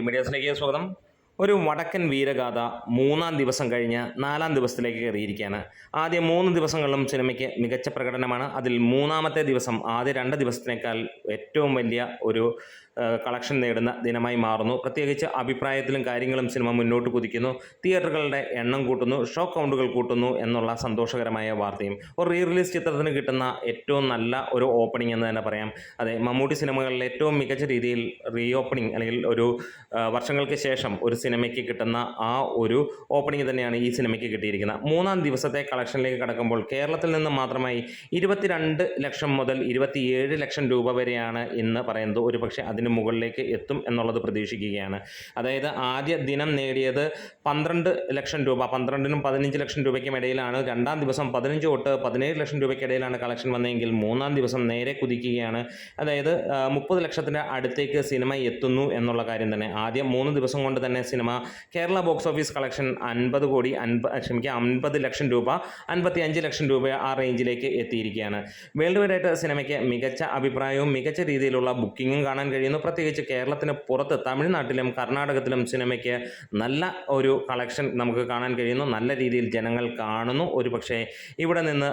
മീഡിയാസിലേക്ക് സ്വാഗതം. ഒരു വടക്കൻ വീരഗാഥ മൂന്നാം ദിവസം കഴിഞ്ഞ് നാലാം ദിവസത്തിലേക്ക് കയറിയിരിക്കുകയാണ്. ആദ്യ മൂന്ന് ദിവസങ്ങളിലും സിനിമയ്ക്ക് മികച്ച പ്രകടനമാണ്. അതിൽ മൂന്നാമത്തെ ദിവസം ആദ്യ രണ്ട് ദിവസത്തിനേക്കാൾ ഏറ്റവും വലിയ ഒരു കളക്ഷൻ നേടുന്ന ദിനമായി മാറുന്നു. പ്രത്യേകിച്ച് അഭിപ്രായത്തിലും കാര്യങ്ങളും സിനിമ മുന്നോട്ട് കുതിക്കുന്നു. തിയേറ്ററുകളുടെ എണ്ണം കൂട്ടുന്നു. ഷോ കൗണ്ടുകൾ കൂട്ടുന്നു എന്നുള്ള സന്തോഷകരമായ വാർത്തയും. ഒരു റീ റിലീസ് ചിത്രത്തിന് കിട്ടുന്ന ഏറ്റവും നല്ല ഒരു ഓപ്പണിംഗ് എന്ന് തന്നെ പറയാം. അതെ മമ്മൂട്ടി സിനിമകളിൽ ഏറ്റവും മികച്ച രീതിയിൽ റീ ഓപ്പണിംഗ് അല്ലെങ്കിൽ ഒരു വർഷങ്ങൾക്ക് ശേഷം ഒരു സിനിമയ്ക്ക് കിട്ടുന്ന ആ ഒരു ഓപ്പണിംഗ് തന്നെയാണ് ഈ സിനിമയ്ക്ക് കിട്ടിയിരിക്കുന്നത്. മൂന്നാം ദിവസത്തെ കളക്ഷനിലേക്ക് കടക്കുമ്പോൾ കേരളത്തിൽ നിന്ന് മാത്രമായി ഇരുപത്തിരണ്ട് ലക്ഷം മുതൽ ഇരുപത്തിയേഴ് ലക്ഷം രൂപ വരെയാണ് ഇന്ന് പറയുന്നത്. ഒരു പക്ഷേ അതിന് മുകളിലേക്ക് എത്തും എന്നുള്ളത് പ്രതീക്ഷിക്കുകയാണ്. അതായത് ആദ്യ ദിനം നേടിയത് പന്ത്രണ്ട് ലക്ഷം രൂപ പന്ത്രണ്ടിനും പതിനഞ്ച് ലക്ഷം രൂപയ്ക്കും ഇടയിലാണ്. രണ്ടാം ദിവസം പതിനഞ്ച് തൊട്ട് പതിനേഴ് ലക്ഷം രൂപയ്ക്കിടയിലാണ് കളക്ഷൻ വന്നതെങ്കിൽ മൂന്നാം ദിവസം നേരെ കുതിക്കുകയാണ്. അതായത് മുപ്പത് ലക്ഷത്തിന്റെ അടുത്തേക്ക് സിനിമ എത്തുന്നു എന്നുള്ള കാര്യം തന്നെ. ആദ്യം മൂന്ന് ദിവസം കൊണ്ട് തന്നെ cinema Kerala box office collection അൻപത് കോടി അൻപത് ക്ഷമിക്കുക അൻപത് ലക്ഷം രൂപ അൻപത്തി അഞ്ച് ലക്ഷം രൂപ ആ റേഞ്ചിലേക്ക് എത്തിയിരിക്കുകയാണ്. വേൾഡ് വൈഡായിട്ട് സിനിമയ്ക്ക് മികച്ച അഭിപ്രായവും മികച്ച രീതിയിലുള്ള ബുക്കിങ്ങും കാണാൻ കഴിയുന്നു പ്രത്യേകിച്ച് കേരളത്തിന് പുറത്ത് തമിഴ്നാട്ടിലും കർണാടകത്തിലും സിനിമയ്ക്ക് നല്ല ഒരു കളക്ഷൻ നമുക്ക് കാണാൻ കഴിയുന്നു. നല്ല രീതിയിൽ ജനങ്ങൾ കാണുന്നു. ഒരു പക്ഷേ ഇവിടെ നിന്ന്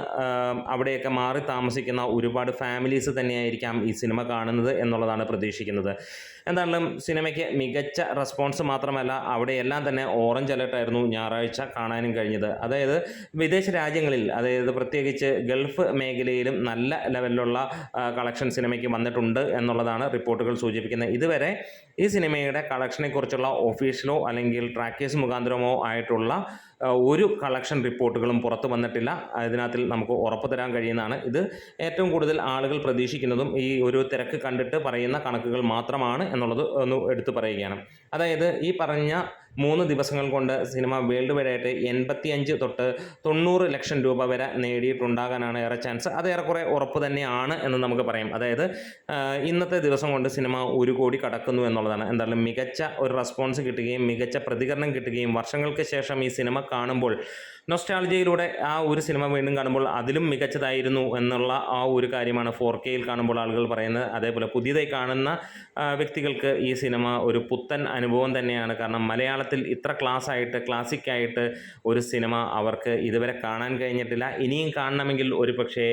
അവിടെയൊക്കെ മാറി താമസിക്കുന്ന ഒരുപാട് ഫാമിലീസ് തന്നെയായിരിക്കാം ഈ സിനിമ കാണുന്നത് എന്നുള്ളതാണ് പ്രതീക്ഷിക്കുന്നത്. എന്തായാലും സിനിമയ്ക്ക് മികച്ച റെസ്പോൺസ് മാത്രമല്ല അവിടെയെല്ലാം തന്നെ ഓറഞ്ച് അലർട്ടായിരുന്നു ഞായറാഴ്ച കാണാനും കഴിഞ്ഞത്. അതായത് വിദേശ രാജ്യങ്ങളിൽ അതായത് പ്രത്യേകിച്ച് ഗൾഫ് മേഖലയിലും നല്ല ലെവലിലുള്ള കളക്ഷൻ സിനിമയ്ക്ക് വന്നിട്ടുണ്ട് എന്നുള്ളതാണ് റിപ്പോർട്ടുകൾ സൂചിപ്പിക്കുന്നത്. ഇതുവരെ ഈ സിനിമയുടെ കളക്ഷനെ കുറിച്ചുള്ള ഒഫീഷ്യലോ അല്ലെങ്കിൽ ട്രാക്കേഴ്സ് മുഖാന്തരമോ ആയിട്ടുള്ള ഒരു കളക്ഷൻ റിപ്പോർട്ടുകളും പുറത്തു വന്നിട്ടില്ല. അതിനകത്തിൽ നമുക്ക് ഉറപ്പ് തരാൻ കഴിയുന്നതാണ്. ഇത് ഏറ്റവും കൂടുതൽ ആളുകൾ പ്രതീക്ഷിക്കുന്നതും ഈ ഒരു തിരക്ക് കണ്ടിട്ട് പറയുന്ന കണക്കുകൾ മാത്രമാണ് എന്നുള്ളത് ഒന്ന് എടുത്തു പറയുകയാണ്. അതായത് ഈ പറഞ്ഞ മൂന്ന് ദിവസങ്ങൾ കൊണ്ട് സിനിമ വേൾഡ് വൈഡ് ആയിട്ട് എൺപത്തിയഞ്ച് തൊട്ട് തൊണ്ണൂറ് ലക്ഷം രൂപ വരെ നേടിയിട്ടുണ്ടാകാനാണ് ഏറെ ചാൻസ് അത് ഏറെക്കുറെ ഉറപ്പ് തന്നെയാണ് എന്ന് നമുക്ക് പറയാം. അതായത് ഇന്നത്തെ ദിവസം കൊണ്ട് സിനിമ ഒരു കോടി കടക്കുന്നു എന്നുള്ളതാണ്. എന്തായാലും മികച്ച ഒരു റെസ്പോൺസ് കിട്ടുകയും മികച്ച പ്രതികരണം കിട്ടുകയും വർഷങ്ങൾക്ക് ശേഷം ഈ സിനിമ കാണുമ്പോൾ നൊസ്റ്റാൾജിയയിലൂടെ ആ ഒരു സിനിമ വീണ്ടും കാണുമ്പോൾ അതിലും മികച്ചതായിരുന്നു എന്നുള്ള ആ ഒരു കാര്യമാണ് ഫോർ കെയിൽ കാണുമ്പോൾ ആളുകൾ പറയുന്നത്. അതേപോലെ പുതിയതായി കാണുന്ന വ്യക്തികൾക്ക് ഈ സിനിമ ഒരു പുത്തൻ അനുഭവം തന്നെയാണ്. കാരണം മലയാളത്തിൽ ഇത്ര ക്ലാസ് ആയിട്ട് ക്ലാസിക് ആയിട്ട് ഒരു സിനിമ അവർക്ക് ഇതുവരെ കാണാൻ കഴിഞ്ഞിട്ടില്ല. ഇനിയും കാണണമെങ്കിൽ ഒരു പക്ഷേ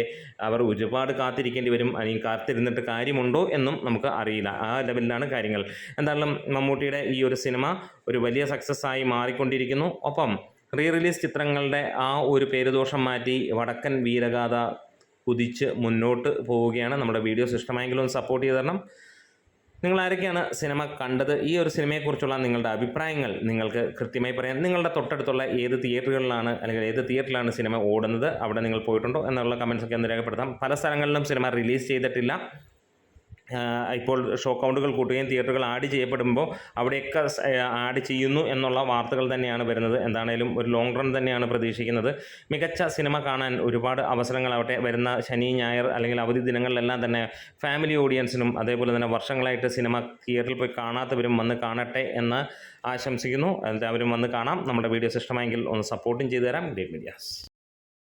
അവർ ഒരുപാട് കാത്തിരിക്കേണ്ടി വരും. ഇനിയും കാത്തിരുന്നിട്ട് കാര്യമുണ്ടോ എന്നും നമുക്ക് അറിയില്ല. ആ ലെവലിലാണ് കാര്യങ്ങൾ. എന്തായാലും മമ്മൂട്ടിയുടെ ഈ ഒരു സിനിമ ഒരു വലിയ സക്സസ്സായി മാറിക്കൊണ്ടിരിക്കുന്നു. ഒപ്പം റീ റിലീസ് ചിത്രങ്ങളുടെ ആ ഒരു പേരുദോഷം മാറ്റി വടക്കൻ വീരഗാഥ കുതിച്ച് മുന്നോട്ട് പോവുകയാണ് നമ്മുടെ വീഡിയോസ് ഇഷ്ടമായെങ്കിലും ഒന്ന് സപ്പോർട്ട് ചെയ്ത് തരണം. നിങ്ങൾ ആരൊക്കെയാണ് സിനിമ കണ്ടത്? ഈ ഒരു സിനിമയെക്കുറിച്ചുള്ള നിങ്ങളുടെ അഭിപ്രായങ്ങൾ നിങ്ങൾക്ക് കൃത്യമായി പറയാം. നിങ്ങളുടെ തൊട്ടടുത്തുള്ള ഏത് തിയേറ്ററുകളിലാണ് അല്ലെങ്കിൽ ഏത് തിയേറ്ററിലാണ് സിനിമ ഓടുന്നത്? അവിടെ നിങ്ങൾ പോയിട്ടുണ്ടോ? എന്നുള്ള കമൻസൊക്കെ ഒന്ന് രേഖപ്പെടുത്താം. പല സ്ഥലങ്ങളിലും സിനിമ റിലീസ് ചെയ്തിട്ടില്ല. ഇപ്പോൾ ഷോ കൗണ്ടുകൾ കൂട്ടുകയും തിയേറ്ററുകൾ ആഡ് ചെയ്യപ്പെടുമ്പോൾ അവിടെയൊക്കെ ആഡ് ചെയ്യുന്നു എന്നുള്ള വാർത്തകൾ തന്നെയാണ് വരുന്നത്. എന്താണേലും ഒരു ലോങ് റൺ തന്നെയാണ് പ്രതീക്ഷിക്കുന്നത്. മികച്ച സിനിമ കാണാൻ ഒരുപാട് അവസരങ്ങൾ അവസരങ്ങളാവട്ടെ വരുന്ന ശനി ഞായർ അല്ലെങ്കിൽ അവധി ദിനങ്ങളിലെല്ലാം തന്നെ ഫാമിലി ഓഡിയൻസിനും അതേപോലെ തന്നെ വർഷങ്ങളായിട്ട് സിനിമ തിയേറ്ററിൽ പോയി കാണാത്തവരും വന്ന് കാണട്ടെ എന്ന് ആശംസിക്കുന്നു. എല്ലാവരും വന്ന് കാണാം. നമ്മുടെ വീഡിയോസ് ഇഷ്ടമായെങ്കിൽ ഒന്ന് സപ്പോർട്ടും ചെയ്തു തരാം ഗ്രേറ്റ് മീഡിയാസ്